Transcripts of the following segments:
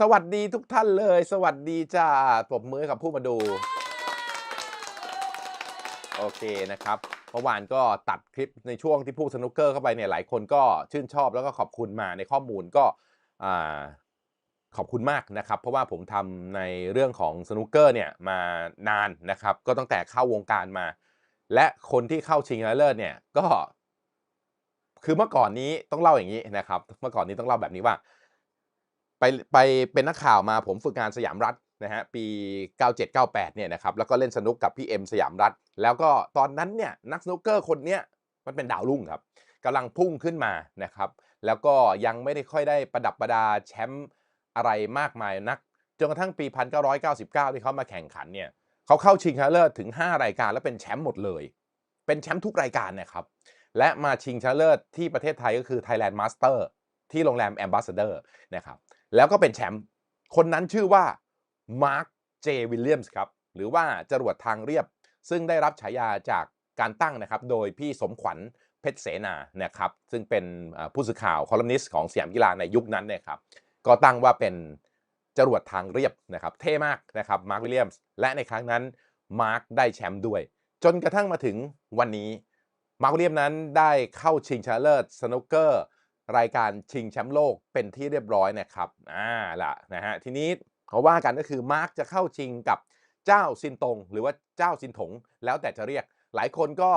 สวัสดีทุกท่านเลย สวัสดีจ้าปรบมือกับผู้มาดู โอเคนะครับเมื่อวานก็ตัดคลิปในช่วงที่พูดสนุกเกอร์เข้าไปเนี่ยหลายคนก็ชื่นชอบแล้วก็ขอบคุณมาในข้อมูลก็อขอบคุณมากนะครับ เพราะว่าผมทำในเรื่องของสนุกเกอร์เนี่ยมานานนะครับ ก็ตั้งแต่เข้าวงการมา และคนที่เข้าชิงชนะเลิศเนี่ยก็ คือเมื่อก่อนนี้ต้องเล่าอย่างนี้นะครับ เมื่อก่อนนี้ต้องเล่าแบบนี้ว่า ไปไปเป็นนักข่าวมาผมฝึกงานสยามรัฐนะฮะปี 97-98 เนี่ยนะครับแล้วก็เล่นสนุกกับพี่เอ็มสยามรัฐ แล้วก็ตอนนั้นเนี่ยนักสนุกเกอร์คนเนี้ยมันเป็นดาวรุ่งครับกำลังพุ่งขึ้นมานะครับแล้วก็ยังไม่ได้ค่อยได้ประดับประดาแชมป์อะไรมากมายนักจนกระทั่งปี 1999 ที่เขามาแข่งขันเนี่ยเขาเข้าชิงชนะเลิศถึง 5 รายการ แล้วเป็นแชมป์หมดเลย เป็นแชมป์ทุกรายการนะครับและมาชิงชนะเลิศที่ประเทศไทยก็คือ Thailand Master ที่โรงแรม Ambassador นะครับ แล้วก็เป็นแชมป์คนนั้นชื่อว่ามาร์คเจวิลเลียมส์ครับหรือว่าจรวดทางเรียบ ซึ่งได้รับฉายาจากการตั้งนะครับ โดยพี่สมขวัญเพชรเสนานะครับ ซึ่งเป็นผู้สื่อข่าวคอลัมนิสต์ของสยามกีฬาในยุคนั้นนะครับ ก็ตั้งว่าเป็นจรวดทางเรียบนะครับ เท่มากนะครับ มาร์ควิลเลียมส์ และในครั้งนั้น มาร์คได้แชมป์ด้วย จนกระทั่งมาถึงวันนี้ มาร์ควิลเลียมนั้นได้เข้าชิงชนะเลิศสนุกเกอร์ รายการชิงแชมป์โลกเป็นที่เรียบร้อยนะครับอ่าล่ะนะฮะทีนี้เขาว่ากันก็คือมาร์คจะเข้าชิงกับเจ้าซินตง หรือว่าเจ้าซินถง แล้วแต่จะเรียกหลายคนก็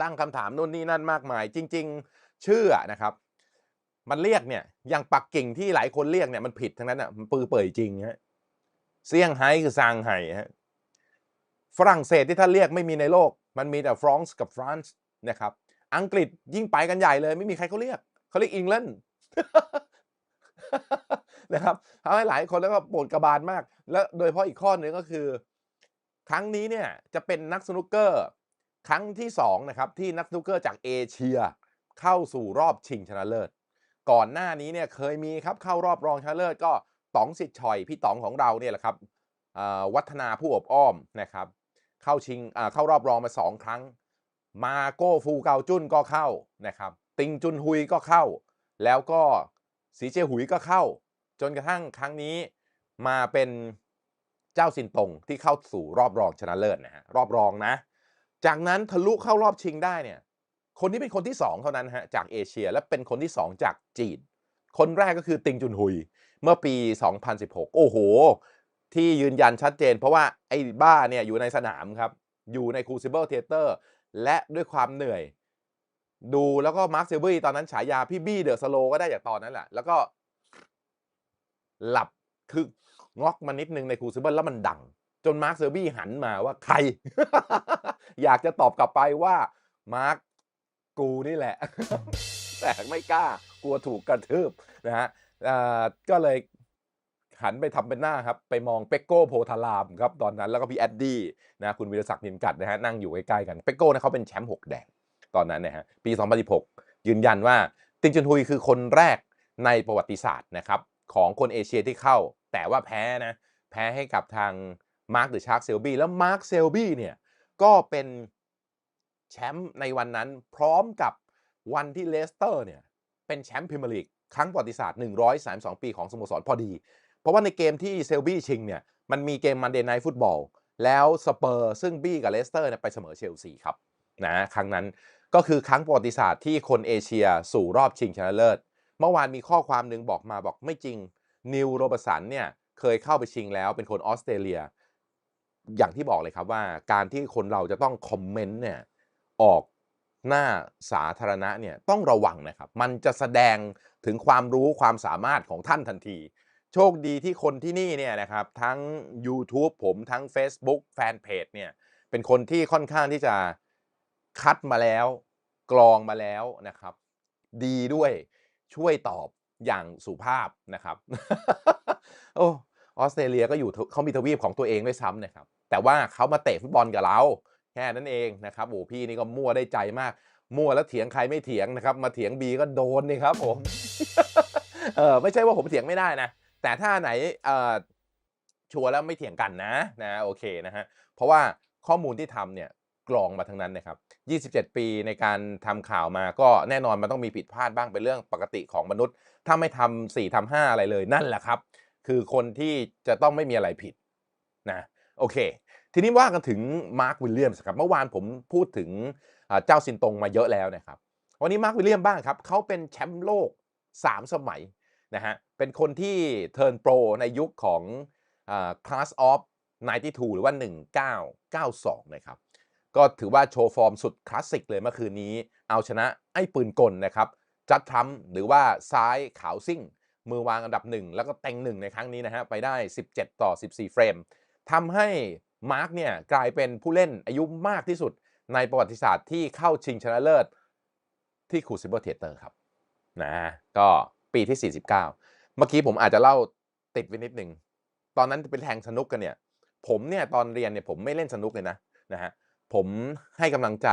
ตั้งคำถามนู่นนี่นั่นมากมาย จริง ๆ เชื่อนะครับ มันเรียกเนี่ยอย่างปักกิ่งที่หลายคนเรียกเนี่ยมันผิดทั้งนั้นอะมันปือเปื่อยจริงฮะเซี่ยงไฮ้คือซางไห่ฮะฝรั่งเศสที่ท่านเรียกไม่มีในโลก มันมีแต่ฟรานซ์กับฟรานซ์นะครับอังกฤษยิ่งไปกันใหญ่เลย ไม่มีใครเขาเรียก เขาเรียกอังกฤษนะครับทำให้หลายคนแล้วก็ปวดกระบาลมาก และโดยเฉพาะอีกข้อหนึ่งก็คือ ครั้งนี้เนี่ยจะเป็นนักสนุกเกอร์ ครั้งที่สองนะครับที่นักสนุกเกอร์จากเอเชีย เข้าสู่รอบชิงชนะเลิศ ก่อนหน้านี้เนี่ยเคยมีครับเข้ารอบรองชนะเลิศก็ต๋องสิทธิ์ชอยพี่ต๋องของเราเนี่ยแหละครับวัฒนาผู้อบอ้อมนะครับเข้าชิงเข้ารอบรองมาสองครั้ง มาโก้ฟูเกาจุนก็เข้านะครับ ติงจุนฮุยก็เข้า แล้วก็สีเจหุยก็เข้า จนกระทั่งครั้งนี้มาเป็นเจ้าซินตงที่เข้าสู่รอบรองชนะเลิศนะฮะรอบรองนะ จากนั้นทะลุเข้ารอบชิงได้เนี่ยคนที่เป็นคนที่สองเท่านั้นฮะจากเอเชียและเป็นคนที่สองจากจีน คนแรกก็คือติงจุนฮุยเมื่อปี 2016 โอ้โห ที่ยืนยันชัดเจน เพราะว่าไอ้บ้าเนี่ยอยู่ในสนามครับ อยู่ใน Crucible Theater และด้วยความเหนื่อย ดูแล้วก็มาร์คเซลวี่ตอนนั้นฉายาพี่บี้เดอะสโลก็ได้จากตอนนั้นแหละ แล้วก็หลับคืองอกมานิดนึงใน Crucible แล้วมันดัง จนมาร์คเซลวี่หันมาว่าใคร อยากจะตอบกลับไปว่ามาร์คกูนี่แหละ แต่ไม่กล้ากลัวถูกกระทืบนะฮะก็เลยหันไปทำเป็นหน้าครับ ไปมองเปกโก้โพธารามครับตอนนั้นแล้วก็พี่แอดดี้นะคุณวิรศักดิ์นินกัดนะฮะนั่งอยู่ใกล้ๆกันเปกโก้นี่ยเขาเป็นแชมป์หกแดง ตอนนั้นนะฮะปี 2016 ยืนยันว่าติงจุนฮุยคือคนแรกในประวัติศาสตร์นะครับของคนเอเชียที่เข้า แต่ว่าแพ้นะแพ้ให้กับทางมาร์คหรือชาร์กเซลบี้แล้วมาร์คเซลบี้เนี่ยก็เป็นแชมป์ในวันนั้นพร้อมกับวันที่เลสเตอร์เนี่ยเป็นแชมป์พรีเมียร์ลีกครั้งประวัติศาสตร์ 132 ปีของสโมสรพอดี เพราะว่าในเกมที่เซลบี้ชิงเนี่ยมันมีเกมมันเดย์ไนท์ฟุตบอลแล้วสเปอร์ซึ่งบี้กับเลสเตอร์เนี่ยไปเสมอเชลซีครับนะครั้งนั้น ก็คือครั้งประวัติศาสตร์ที่คนเอเชียสู่รอบชิงชนะเลิศ เมื่อวานมีข้อความหนึ่งบอกมาบอกไม่จริงนิวโรบสันเนี่ยเคยเข้าไปชิงแล้วเป็นคนออสเตรเลีย อย่างที่บอกเลยครับว่า การที่คนเราจะต้องคอมเมนต์เนี่ยออกหน้าสาธารณะเนี่ยต้องระวังนะครับ มันจะแสดงถึงความรู้ความสามารถของท่านทันที โชคดีที่คนที่นี่เนี่ยนะครับ ทั้ง YouTube ผมทั้ง Facebook แฟนเพจเนี่ยเป็นคนที่ค่อนข้างที่จะคัดมาแล้ว กรองมาแล้วนะครับ ดีด้วยช่วยตอบอย่างสุภาพนะครับโอ้ออสเตรเลียก็อยู่เขามีทวีปของตัวเองด้วยซ้ำนะครับ แต่ว่าเขามาเตะฟุตบอลกับเรา แค่นั้นเองนะครับโอ้พี่นี่ก็มั่วได้ใจมาก มั่วแล้วเถียงใครไม่เถียงนะครับ มาเถียงบีก็โดนนี่ครับผมเออไม่ใช่ว่าผมเถียงไม่ได้นะ แต่ถ้าไหนเอ่อชัวร์แล้วไม่เถียงกันนะนะโอเคนะฮะเพราะว่าข้อมูลที่ทำเนี่ย กรองมาทั้งนั้นนะครับ 27 ปีในการทำข่าวมาก็แน่นอนมันต้องมีผิดพลาดบ้างเป็นเรื่องปกติของมนุษย์ ถ้าไม่ทำสี่ทำห้าอะไรเลยนั่นแหละครับ คือคนที่จะต้องไม่มีอะไรผิดนะโอเค ทีนี้ว่ากันถึงมาร์ควิลเลียมส์ครับเมื่อวานผมพูดถึงเจ้าซินตงมาเยอะแล้วนะครับวันนี้มาร์ควิลเลียมบ้างครับเขาเป็นแชมป์โลก 3 สมัยนะฮะเป็นคนที่เทิร์นโปรในยุคของคลาสออฟ92 หรือว่า 1992 นะครับ ก็ถือว่าโชว์ฟอร์มสุดคลาสสิกเลยเมื่อคืนนี้ เอาชนะไอ้ปืนกลนะครับจัดทรัมป์หรือว่าซ้ายขาวซิ่ง มือวางอันดับหนึ่งแล้วก็เต็งหนึ่งในครั้งนี้นะฮะไปได้ 17 ต่อ 14 เฟรมทำให้มาร์กเนี่ยกลายเป็นผู้เล่นอายุมากที่สุดในประวัติศาสตร์ที่เข้าชิงชนะเลิศที่คูซิเบอร์เทเตอร์ครับนะก็ปีที่ 49 เมื่อกี้ผมอาจจะเล่าติดไว้นิดหนึ่ง ตอนนั้นเป็นแทงสนุกกันเนี่ย ผมเนี่ยตอนเรียนเนี่ยผมไม่เล่นสนุกเลยนะนะฮะ ผมให้กำลังใจ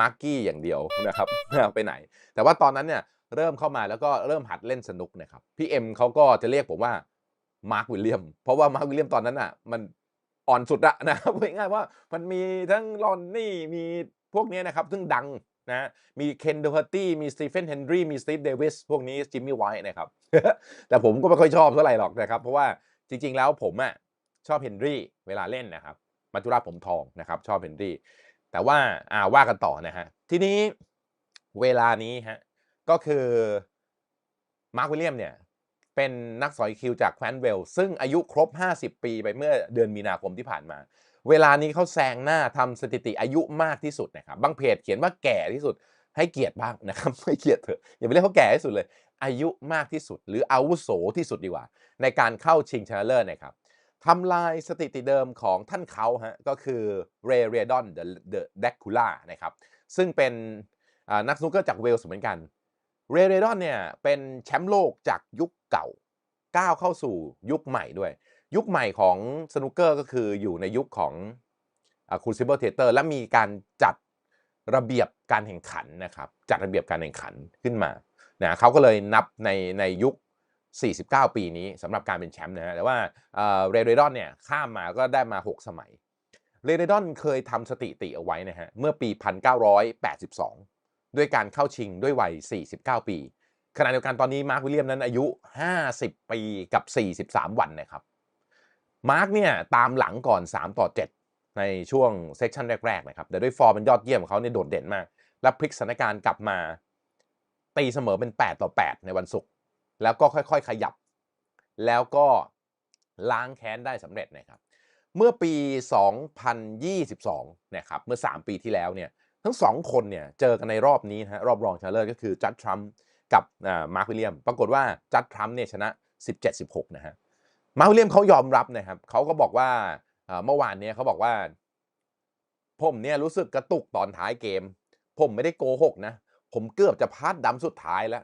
มาร์กี้อย่างเดียวนะครับไปไหน แต่ว่าตอนนั้นเนี่ยเริ่มเข้ามาแล้วก็เริ่มหัดเล่นสนุกนะครับพี่เอ็มเขาก็จะเรียกผมว่ามาร์ควิลเลียมเพราะว่ามาร์ควิลเลียมตอนนั้นอะมันอ่อนสุดอะนะครับง่ายๆว่ามันมีทั้งลอนนี่มีพวกนี้นะครับซึ่งดังนะมีเคนโดเฮอร์ตี้มีสตีเฟนเฮนรี่มีสตีฟเดวิสพวกนี้จิมมี่ไวท์นะครับ แต่ผมก็ไม่ค่อยชอบเท่าไหร่หรอกนะครับ เพราะว่าจริงๆแล้วผมอะชอบเฮนรี่เวลาเล่นนะครับ มัจจุราชผมทองนะครับ ชอบเฮนรี่ แต่ว่าอ่าว่ากันต่อนะฮะ ทีนี้เวลานี้ฮะ ก็คือมาร์ควิลเลียมเนี่ย เป็นนักสอยคิวจากแคว้นเวลส์ซึ่งอายุครบ 50 ปีไปเมื่อเดือนมีนาคมที่ผ่านมา เวลานี้เขาแซงหน้าทำสถิติอายุมากที่สุดนะครับ บางเพจเขียนว่าแก่ที่สุดให้เกียรติบ้างนะครับไม่เกียรติเถอะอย่าไปเรียกเขาแก่ที่สุดเลย อายุมากที่สุด หรืออาวุโสที่สุดดีกว่า ในการเข้าชิงชนะเลิศนะครับ ทำลายสถิติเดิมของท่านเขาฮะก็คือเรเรดอนเดอะเดอะแดคูล่านะครับซึ่งเป็นนักสนุกเกอร์จากเวลส์เหมือนกันเรเรดอนเนี่ยเป็นแชมป์โลกจากยุคเก่าก้าวเข้าสู่ยุคใหม่ด้วย ยุคใหม่ของสนุกเกอร์ก็คืออยู่ในยุคของคูซิเบอร์เทเตอร์และมีการจัดระเบียบการแข่งขันนะครับจัดระเบียบการแข่งขันขึ้นมานะเขาก็เลยนับในในยุค 49 ปีนี้สำหรับการเป็นแชมป์นะฮะแต่ว่าเรเรดอนเนี่ยข้ามมาก็ได้มา 6 สมัย เรเรดอนเคยทำสถิติเอาไว้นะฮะเมื่อปี 1982 ด้วยการเข้าชิงด้วยวัย 49 ปีขณะเดียวกันตอนนี้มาร์ควิลเลียมนั้นอายุ 50 ปีกับ 43 วันนะครับ มาร์คเนี่ยตามหลังก่อน 3 ต่อ 7 ในช่วงเซสชันแรกๆนะครับ แต่ด้วยฟอร์มมันยอดเยี่ยมของเขาเนี่ยโดดเด่นมาก และพลิกสถานการณ์กลับมา ตีเสมอเป็น 8 ต่อ 8 ในวันศุกร์ แล้วก็ค่อยๆ ขยับ แล้วก็ล้างแค้นได้สำเร็จนะครับ เมื่อปี 2022 นะครับ เมื่อ 3 ปีที่แล้วเนี่ย ทั้งสองคนเนี่ย เจอกันในรอบนี้นะฮะ รอบรองชนะเลิศก็คือจัดทรัมป์กับมาร์ควิลเลียม ปรากฏว่าจัดทรัมป์เนี่ยชนะ 17-16 นะฮะ มาร์ควิลเลียมเขายอมรับนะครับ เขาก็บอกว่าเมื่อวานเนี้เขาบอกว่า ผมเนี่ยรู้สึกกระตุกตอนท้ายเกม ผมไม่ได้โกหกนะ ผมเกือบจะพลาดดำสุดท้ายแล้ว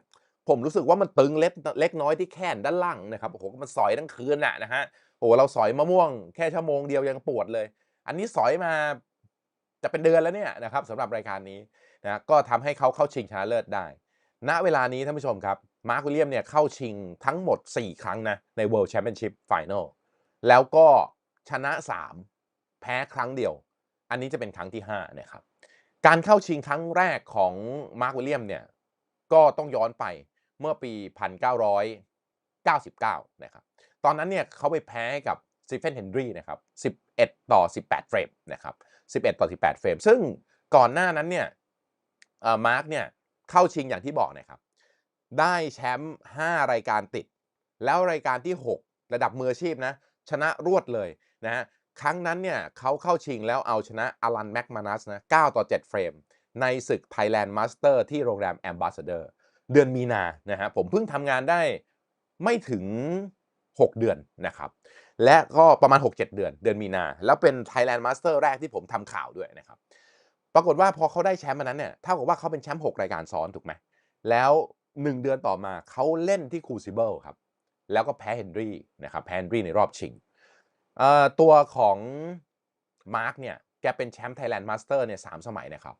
ผมรู้สึกว่ามันตึงเล็กเล็กน้อยที่แขนด้านล่างนะครับโอ้โหมันสอยทั้งคืนน่ะนะฮะโอ้เราสอยมะม่วงแค่ชั่วโมงเดียวยังปวดเลย อันนี้สอยมาจะเป็นเดือนแล้วเนี่ยนะครับสำหรับรายการนี้นะก็ทำให้เขาเข้าชิงชนะเลิศได้ ณเวลานี้ท่านผู้ชมครับมาร์ควิลเลียมเนี่ยเข้าชิงทั้งหมด 4 ครั้งนะใน World Championship Final แล้วก็ชนะ 3 แพ้ครั้งเดียว อันนี้จะเป็นครั้งที่5นะครับการเข้าชิงครั้งแรกของมาร์ควิลเลียมเนี่ยก็ต้องย้อนไป เมื่อปี 1999 นะครับ ตอนนั้นเนี่ยเขาไปแพ้กับสตีเฟนเฮนรี่นะครับ 11 ต่อ 18 เฟรมนะครับ 11 ต่อ 18 เฟรม ซึ่งก่อนหน้านั้นเนี่ยมาร์กเนี่ยเข้าชิงอย่างที่บอกนะครับ ได้แชมป์5รายการติด แล้วรายการที่ 6 ระดับมืออาชีพนะ ชนะรวดเลยนะฮะครั้งนั้นเนี่ยเขาเข้าชิงแล้วเอาชนะอลันแม็กมานัสนะ 9 ต่อ 7 เฟรม ในศึก Thailand Master ที่โรงแรม Ambassador เดือนมีนานะฮะผมเพิ่งทำงานได้ไม่ถึง 6 เดือนนะครับและก็ประมาณ 6-7 เดือน เดือนมีนา แล้วเป็น Thailand Master แรกที่ผมทำข่าวด้วยนะครับปรากฏว่าพอเขาได้แชมป์มันนั้นเนี่ยเท่ากับว่าเขาเป็นแชมป์6รายการซ้อนถูกไหมแล้ว 1 เดือนต่อมาเขาเล่นที่คูซิเบิลครับแล้วก็แพ้เฮนรี่นะครับแพ้เฮนรี่ในรอบชิงตัวของมาร์กเนี่ยแกเป็นแชมป์ Thailand Master เนี่ยสสมัยนะครับ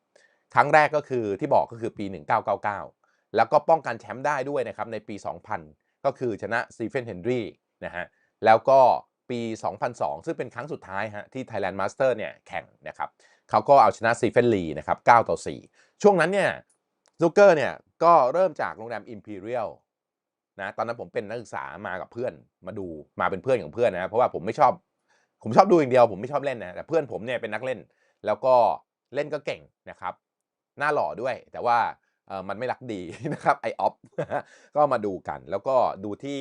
ครั้งแรกก็คือที่บอกก็คือปี 1999 แล้วก็ป้องกันแชมป์ได้ด้วยนะครับในปี 2000 ก็คือชนะสตีเฟนเฮนรี่นะฮะแล้วก็ปี 2002 ซึ่งเป็นครั้งสุดท้ายฮะที่ Thailand Master เนี่ยแข่งนะครับเขาก็เอาชนะสตีเฟนลีนะครับ9ต่อ 4 ช่วงนั้นเนี่ยซูเกอร์เนี่ยก็เริ่มจากโรงแรม Imperial นะตอนนั้นผมเป็นนักศึกษามากับเพื่อนมาดูมาเป็นเพื่อนของเพื่อนนะเพราะว่าผมไม่ชอบผมชอบดูอย่างเดียว ผมไม่ชอบเล่นนะแต่เพื่อนผมเนี่ยเป็นนักเล่น แล้วก็เล่นก็เก่งนะครับ หน้าหล่อด้วย แต่ว่า มันไม่รักดีนะครับไอออฟก็มาดูกัน แล้วก็ดูที่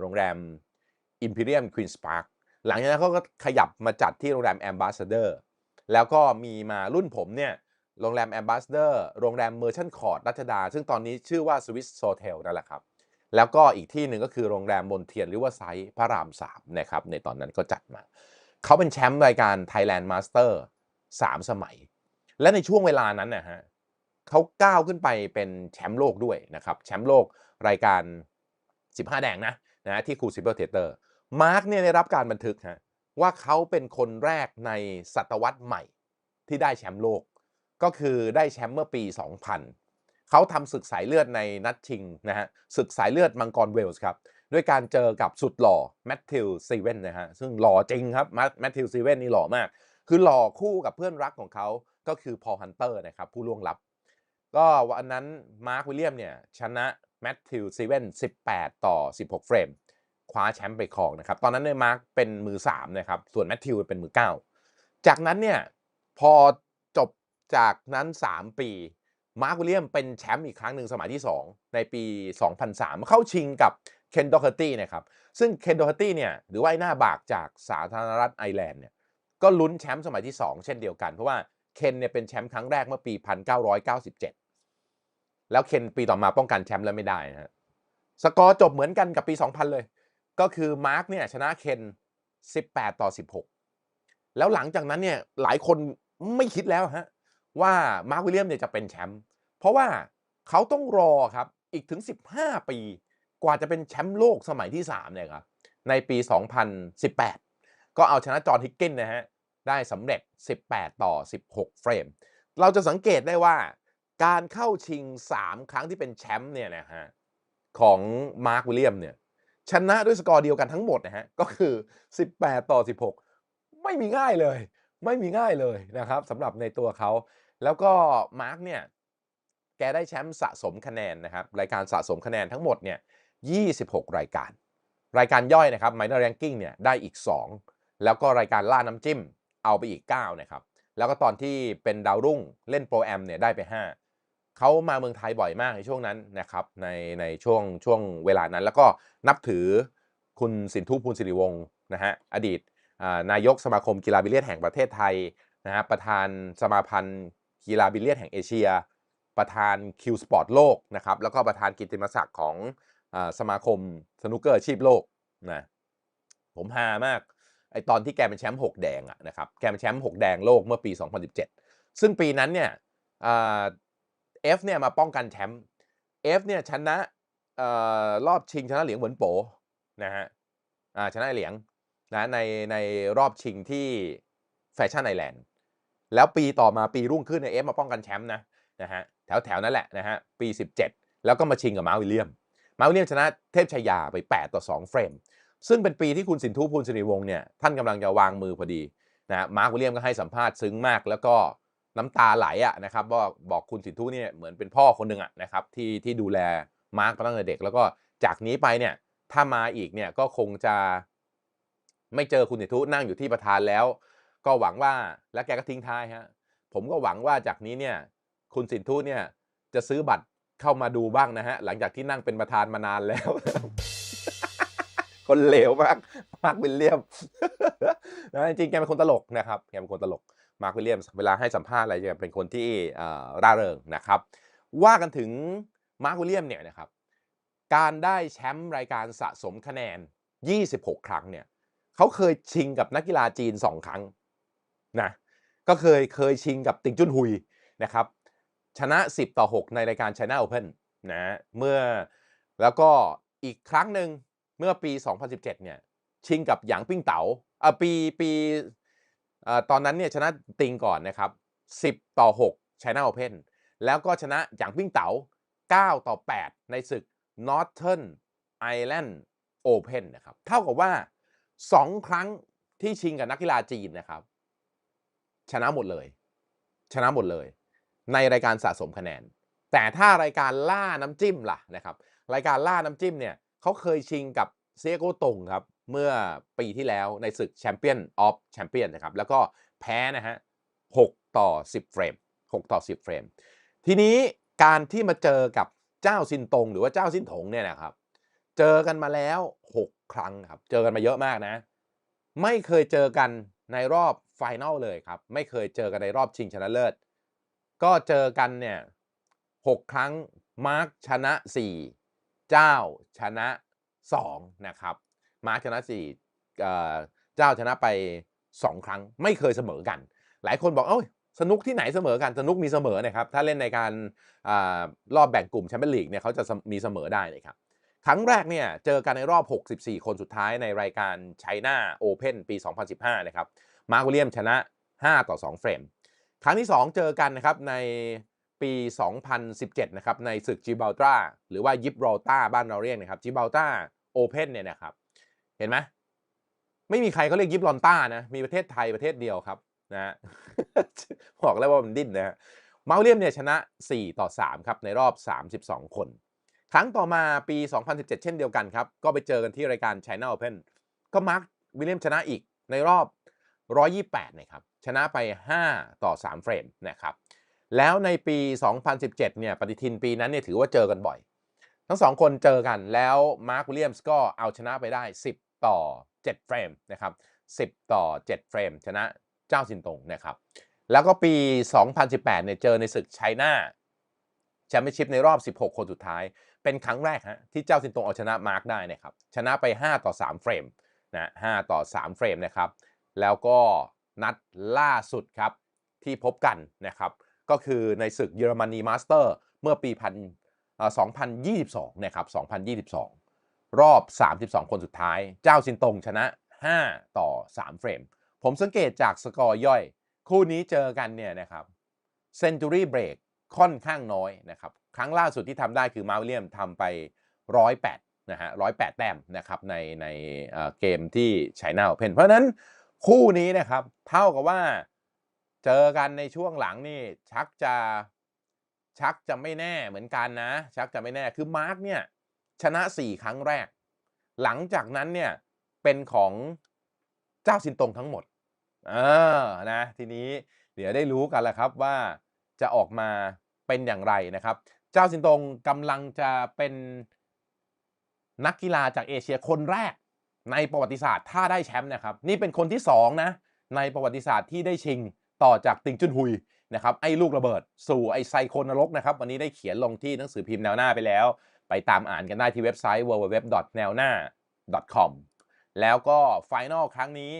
โรงแรม Imperial Queen's Park หลังจากนั้นเขาก็ขยับมาจัดที่โรงแรม Ambassador แล้วก็มีมารุ่นผมเนี่ยโรงแรม Ambassador โรงแรม Merchant Court รัชดา ซึ่งตอนนี้ชื่อว่า Swiss Hotel นั่นแหละครับแล้วก็อีกที่หนึ่งก็คือโรงแรมมนเทียนริเวอร์ไซด์พระรามสามนะครับในตอนนั้นก็จัดมา เขาเป็นแชมป์รายการ Thailand Master 3 สมัย และในช่วงเวลานั้นนะฮะ เขาก้าวขึ้นไปเป็นแชมป์โลกด้วยนะครับแชมป์โลกรายการ 15 แดงนะนะที่ครูซิเบิลเทเตอร์มาร์กเนี่ยได้รับการบันทึกฮะว่าเขาเป็นคนแรกในศตวรรษใหม่ที่ได้แชมป์โลก ก็คือได้แชมป์เมื่อปี 2000 เขาทำศึกสายเลือดในนัดชิงนะฮะศึกสายเลือดมังกรเวลส์ครับด้วยการเจอกับสุดหล่อแมทธิวซีเว่นนะฮะซึ่งหล่อจริงครับแมทธิวซีเว่นนี่หล่อมาก คือหล่อคู่กับเพื่อนรักของเขาก็คือพอลฮันเตอร์นะครับผู้ล่วงลับ ก็วันนั้นมาร์ควิลเลียมเนี่ยชนะแมทธิวซีเว่น18 ต่อ 16 เฟรม คว้าแชมป์ไปครองนะครับ ตอนนั้นเนี่ยมาร์คเป็นมือ 3 นะครับ ส่วนแมทธิวเป็นมือ 9 จากนั้นเนี่ยพอจบจากนั้น 3 ปีมาร์ควิลเลียมเป็นแชมป์อีกครั้งหนึ่งสมัยที่ 2 ในปี 2003 เข้าชิงกับเคนดอร์เฮอร์ตี้นะครับ ซึ่งเคนดอร์เฮอร์ตี้เนี่ยหรือว่าไอ้หน้าบากจากสาธารณรัฐไอร์แลนด์เนี่ยก็ลุ้นแชมป์สมัยที่ 2 เช่นเดียวกัน เพราะว่าเคนเนี่ยเป็นแชมป์ครั้งแรกเมื่อปี 1997 แล้วเคนปีต่อมาป้องกันแชมป์แล้วไม่ได้นะฮะสกอร์จบเหมือนกันกับปี 2000 เลย ก็คือมาร์คเนี่ยชนะเคน 18 ต่อ 16 แล้วหลังจากนั้นเนี่ยหลายคนไม่คิดแล้วฮะว่ามาร์ควิลเลียมเนี่ยจะเป็นแชมป์เพราะว่าเขาต้องรอครับอีกถึง 15 ปี กว่าจะเป็นแชมป์โลกสมัยที่ 3 เนี่ยครับในปี 2018 ก็เอาชนะจอห์นฮิกกินนะฮะได้สำเร็จ 18 ต่อ 16 เฟรม เราจะสังเกตได้ว่า การเข้าชิง 3 ครั้งที่เป็นแชมป์เนี่ยนะฮะของมาร์ควิลเลียมเนี่ยชนะด้วยสกอร์เดียวกันทั้งหมดนะฮะก็คือ 18 ต่อ 16 ไม่มีง่ายเลย ไม่มีง่ายเลยนะครับสำหรับในตัวเขาแล้วก็มาร์คเนี่ยแกได้แชมป์สะสมคะแนนนะครับรายการสะสมคะแนนทั้งหมดเนี่ย 26 รายการ รายการย่อยนะครับ Minor Ranking เนี่ยได้อีก 2 แล้วก็รายการล่าน้ำจิ้มเอาไปอีก 9 นะครับ แล้วก็ตอนที่เป็นดาวรุ่งเล่นโปรแอมเนี่ยได้ไป 5 เขามาเมืองไทยบ่อยมากในช่วงนั้นนะครับในในช่วงช่วงเวลานั้น แล้วก็นับถือคุณสินทุพูลสิริวงศ์นะฮะอดีตนายกสมาคมกีฬาบิลเลียดแห่งประเทศไทยนะฮะประธานสมาพันธ์กีฬาบิลเลียดแห่งเอเชีย ประธานคิวสปอร์ตโลกนะครับแล้วก็ประธานกิตติมศักดิ์ของอสมาคมสนุกเกอร์อาชีพโลกนะผมฮามากไอตอนที่แกเป็นแชมป์6แดงอะนะครับแกเป็นแชมป์6แดงโลกเมื่อปี 2017 ซึ่งปีนั้นเนี่ย เอฟเนี่ยมาป้องกันแชมป์เอฟเนี่ยชนะออรอบชิงชนะเหลียงเหวินโปนะฮะชนะเหลียงนะในในรอบชิงที่แฟชั่นไอแลนด์แล้วปีต่อมาปีรุ่งขึ้นเนี่ยเอฟมาป้องกันแชมป์นะนะฮะแถวแถวนั้นแหละนะฮะปี 17 แล้วก็มาชิงกับมาวิลเลียม มาวิลเลียมชนะเทพชายาไป 8 ต่อ 2 เฟรม ซึ่งเป็นปีที่คุณสินทุพูลสิริวงศ์เนี่ยท่านกำลังจะวางมือพอดีนะฮะมาร์ควิลเลียมก็ให้สัมภาษณ์ซึ้งมาก แล้วก็ น้ำตาไหลอะนะครับบอกบอกคุณสินทุเนี่ยเหมือนเป็นพ่อคนหนึ่งอะนะครับที่ที่ดูแลมาร์คมาตั้งแต่เด็ก แล้วก็จากนี้ไปเนี่ยถ้ามาอีกเนี่ยก็คงจะ ไม่เจอคุณสินทุนั่งอยู่ที่ประธานแล้ว ก็หวังว่าและแกก็ทิ้งท้ายฮะผมก็หวังว่าจากนี้เนี่ยคุณสินทุเนี่ยจะซื้อบัตรเข้ามาดูบ้างนะฮะหลังจากที่นั่งเป็นประธานมานานแล้วคนเลวมากมาร์ควิลเลียมนะจริงแกเป็นคนตลกนะครับแกเป็นคนตลก มาร์ควิลเลียมเวลาให้สัมภาษณ์อะไรจะเป็นคนที่ร่าเริงนะครับ ว่ากันถึงมาร์ควิลเลียมเนี่ยนะครับการได้แชมป์รายการสะสมคะแนน 26 ครั้งเนี่ยเขาเคยชิงกับนักกีฬาจีน 2 ครั้งนะก็เคยเคยชิงกับติงจุนฮุยนะครับชนะ 10 ต่อ 6 ในรายการ China Open นะเมื่อแล้วก็อีกครั้งหนึ่งเมื่อปี 2017 เนี่ยชิงกับหยางปิ้งเต๋าอ่าปีปี ตอนนั้นเนี่ยชนะติงก่อนนะครับ 10 ต่อ 6 China Open แล้วก็ชนะหยางปิ้งเต๋า9 ต่อ 8 ในศึก Northern Ireland Open นะครับ เท่ากับว่า 2 ครั้งที่ชิงกับนักกีฬาจีนนะครับ ชนะหมดเลย ชนะหมดเลย ในรายการสะสมคะแนน แต่ถ้ารายการล่าน้ำจิ้มล่ะนะครับ รายการล่าน้ำจิ้มเนี่ยเขาเคยชิงกับเซโกตงครับ เมื่อปีที่แล้วในศึกแชมเปี้ยนออฟแชมเปี้ยนนะครับ แล้วก็แพ้นะฮะ6ต่อ 10 เฟรม 6 ต่อ 10 เฟรม ทีนี้การที่มาเจอกับเจ้าซินตง หรือว่าเจ้าซินถงเนี่ยนะครับ เจอกันมาแล้ว 6 ครั้งครับ เจอกันมาเยอะมากนะ ไม่เคยเจอกันในรอบไฟนอลเลยครับ ไม่เคยเจอกันในรอบชิงชนะเลิศ ก็เจอกันเนี่ย6ครั้งมาร์คชนะ 4 เจ้าชนะ 2 นะครับ มาร์ชนะ4เอ่เจ้าชนะไป 2 ครั้งไม่เคยเสมอกัน หลายคนบอกเอ้ยสนุกที่ไหนเสมอกันสนุกมีเสมอนะครับถ้าเล่นในการอรอบแบ่งกลุ่มแชมเปี้ยนลีกเนี่ยเขาจะมีเสมอได้นะครับครั้งแรกเนี่ยเจอกันในรอบ 64 คนสุดท้ายในรายการไชน่าโอเพนปี 2015 นะครับ มาร์ควิลเลียมชนะ 5 ต่อ 2 เฟรม ครั้งที่ 2 เจอกันนะครับในปี 2017 นะครับในศึกจิบัลตราหรือว่ายิบรอลตาบ้านเราเรียกนะครับจิบัลตาโอเพนเนี่ยนะครับ เห็นไหมไม่มีใครเขาเรียกยิบรอนต้านะมีประเทศไทยประเทศเดียวครับนะบอกแล้วว่ามันดิ้นนะมาเลียมเนี่ยชนะ 4 ต่อ 3 ครับ ในรอบ 32 คน ครั้งต่อมาปี 2017 เช่นเดียวกันครับ ก็ไปเจอกันที่รายการ China Open ก็มาร์ควิลเลียมชนะอีกในรอบ 128นะครับชนะไป 5 ต่อ 3 เฟรมนะครับแล้วในปี 2017 เนี่ยปฏิทินปีนั้นเนี่ยถือว่าเจอกันบ่อย ทั้งสองคนเจอกันแล้วมาร์ควิลเลียมส์ก็เอาชนะไปได้ 10 ต่อ 7 เฟรมนะครับ10 ต่อ 7 เฟรม ชนะเจ้าซินตงนะครับ แล้วก็ปี 2018เนี่ยเจอในศึกไชน่าแชมเปี้ยนชิพในรอบ 16 คนสุดท้าย เป็นครั้งแรกฮะที่เจ้าซินตงเอาชนะมาร์กได้นะครับ ชนะไป 5 ต่อ 3 เฟรมนะ5ต่อ 3 เฟรมนะครับ แล้วก็นัดล่าสุดครับที่พบกันนะครับ ก็คือในศึกเยอรมนีมาสเตอร์เมื่อปีพันเอ่อ2022 นะครับ 2022 รอบ 32 คนสุดท้าย เจ้าซินตงชนะ 5 ต่อ 3 เฟรม ผมสังเกตจากสกอร์ย่อย คู่นี้เจอกันเนี่ยนะครับเซนจูรี่เบรกค่อนข้างน้อยนะครับ ครั้งล่าสุดที่ทำได้คือมาวิลเลียมทำไป 108นะฮะ108 แต้มนะครับในในเกมที่ไชน่าเพนเพราะนั้นคู่นี้นะครับเท่ากับว่าเจอกันในช่วงหลังนี่ชักจะชักจะไม่แน่เหมือนกันนะ ชักจะไม่แน่คือมาร์กเนี่ย ชนะ 4 ครั้งแรก หลังจากนั้นเนี่ยเป็นของเจ้าซินตงทั้งหมดเออนะทีนี้เดี๋ยวได้รู้กันแล้วครับว่าจะออกมาเป็นอย่างไรนะครับ เจ้าซินตงกำลังจะเป็นนักกีฬาจากเอเชียคนแรกในประวัติศาสตร์ถ้าได้แชมป์นะครับ นี่เป็นคนที่สองนะในประวัติศาสตร์ที่ได้ชิงต่อจากติงจุนฮุยนะครับไอ้ลูกระเบิด สู่ไอ้ไซโคนนรกนะครับ วันนี้ได้เขียนลงที่หนังสือพิมพ์แนวหน้าไปแล้ว ไปตามอ่านกันได้ที่เว็บไซต์ www.naona.com แล้วก็ไฟนลครั้งนี้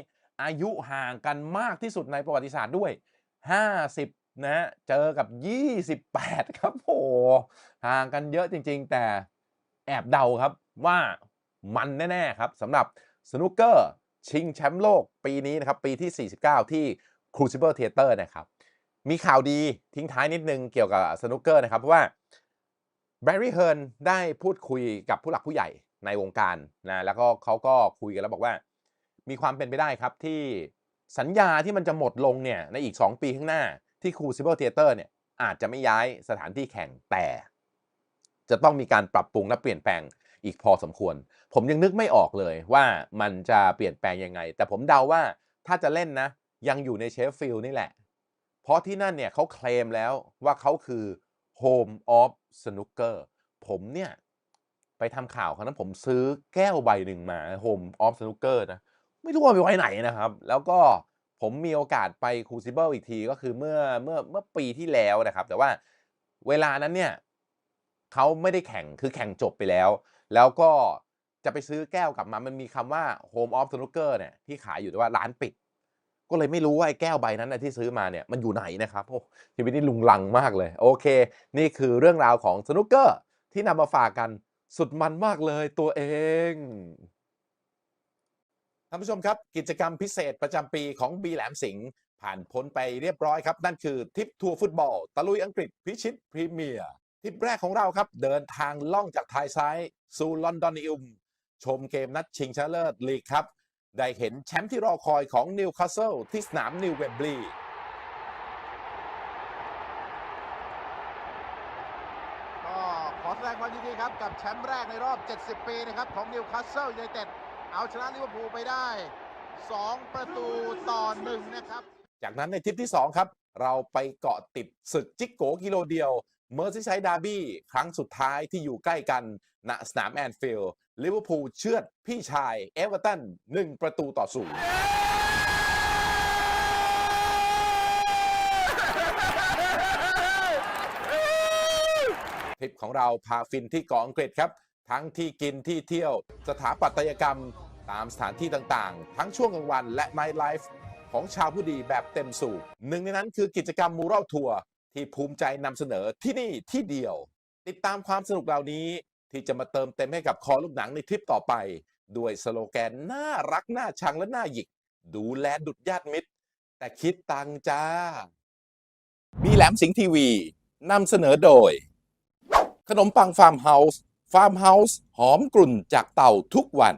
อายุห่างกันมากที่สุดในประวัติศาสตร์ด้วย 50 นะฮะเจอกับ 28 ครับโอ้โหห่างกันเยอะจริง ๆ แต่แอบเดาครับว่ามันแน่ ๆ ครับสำหรับสนุกเกอร์ชิงแชมป์โลกปีนี้นะครับ ปีที่ 49 ที่ Crucible Theater นะครับ มีข่าวดีทิ้งท้ายนิดนึงเกี่ยวกับสนุกเกอร์นะครับ เพราะว่า แบร์รี่เฮิร์นได้พูดคุยกับผู้หลักผู้ใหญ่ในวงการนะแล้วก็เขาก็คุยกันแล้วบอกว่า มีความเป็นไปได้ครับที่สัญญาที่มันจะหมดลงเนี่ยในอีก 2 ปีข้างหน้าที่ Crucible Theater เนี่ยอาจจะไม่ย้ายสถานที่แข่งแต่ จะต้องมีการปรับปรุงและเปลี่ยนแปลงอีกพอสมควร ผมยังนึกไม่ออกเลยว่ามันจะเปลี่ยนแปลงยังไง แต่ผมเดาว่าถ้าจะเล่นนะ ยังอยู่ในเชฟฟิลด์นี่แหละ เพราะที่นั่นเนี่ยเขาเคลมแล้วว่าเขาคือ Home of Snooker ผมเนี่ยไปทำข่าวครั้งนั้นผมซื้อแก้วใบหนึ่งมา Home of Snooker นะ ไม่รู้ว่าไปไว้ไหนนะครับ แล้วก็ผมมีโอกาสไป Crucible อีกทีก็คือเมื่อเมื่อเมื่อปีที่แล้วนะครับ แต่ว่าเวลานั้นเนี่ยเขาไม่ได้แข่งคือแข่งจบไปแล้ว แล้วก็จะไปซื้อแก้วกลับมา มันมีคำว่า Home of Snooker เนี่ยที่ขายอยู่แต่ว่าร้านปิด ก็เลยไม่รู้ว่าไอ้แก้วใบนั้นนะที่ซื้อมาเนี่ยมันอยู่ไหนนะครับโอ้ชีวิตนี้ลุงลังมากเลย โอเค นี่คือเรื่องราวของสนุกเกอร์ที่นำมาฝากกันสุดมันมากเลยตัวเองท่านผู้ชมครับ กิจกรรมพิเศษประจำปีของบีแหลมสิงห์ผ่านพ้นไปเรียบร้อยครับ นั่นคือทริปทัวร์ฟุตบอล ตะลุยอังกฤษพิชิตพรีเมียร์ทริปแรกของเราครับ เดินทางล่องจากไทยซ้าย สู่ลอนดอนอิมชมเกมนัดชิงชนะเลิศลีกครับ ได้เห็นแชมป์ที่รอคอยของนิวคาสเซิลที่สนามนิวเวมบลีย์ก็ขอแสดงความยินดีนะครับกับแชมป์แรกในรอบ 70 ปีนะครับของนิวคาสเซิลยูไนเต็ดเอาชนะลิเวอร์พูลไปได้ 2 ประตูต่อ 1 นะครับ จากนั้นในทริปที่ 2 ครับ เราไปเกาะติดศึกจิกโกกิโลเดียว เมอร์ซิไซด์ดาร์บี้ครั้งสุดท้ายที่อยู่ใกล้กันณสนามแอนฟิลด์ลิเวอร์พูลเชือดพี่ชายเอเวอร์ตัน1ประตูต่อศูนย์ทริปของเราพาฟินที่เกาะอังกฤษครับ ทั้งที่กินที่เที่ยวสถาปัตยกรรมตามสถานที่ต่างๆ ทั้งช่วงกลางวันและไนท์ไลฟ์ของชาวผู้ดีแบบเต็มสูบหนึ่งในนั้นคือกิจกรรมมูรัลทัวร์ ที่ภูมิใจนำเสนอที่นี่ที่เดียว ติดตามความสนุกเหล่านี้ที่จะมาเติมเต็มให้กับคอลูกหนังในทริปต่อไป ด้วยสโลแกนน่ารักน่าชังและน่าหยิก ดูแลดุดญาติมิตร แต่คิดตังจ้า มีแหลมสิงทีวีนำเสนอโดย ขนมปังฟาร์มเฮาส์ฟาร์มเฮาส์หอมกลุ่นจากเต่าทุกวัน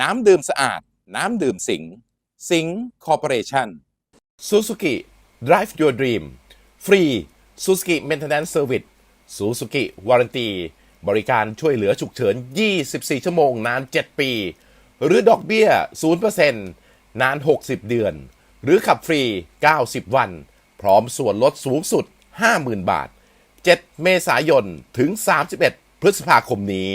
น้ำดื่มสะอาด น้ำดื่มสิง สิงคอร์ปอเรชั่น Suzuki Drive Your Dream ฟรี Suzuki Maintenance Service Suzuki Warranty บริการช่วยเหลือฉุกเฉิน 24 ชั่วโมงนาน 7 ปี หรือดอกเบี้ย 0%นาน 60 เดือน หรือขับฟรี 90 วัน พร้อมส่วนลดสูงสุด 50,000 บาท 7 เมษายน ถึง 31 พฤษภาคมนี้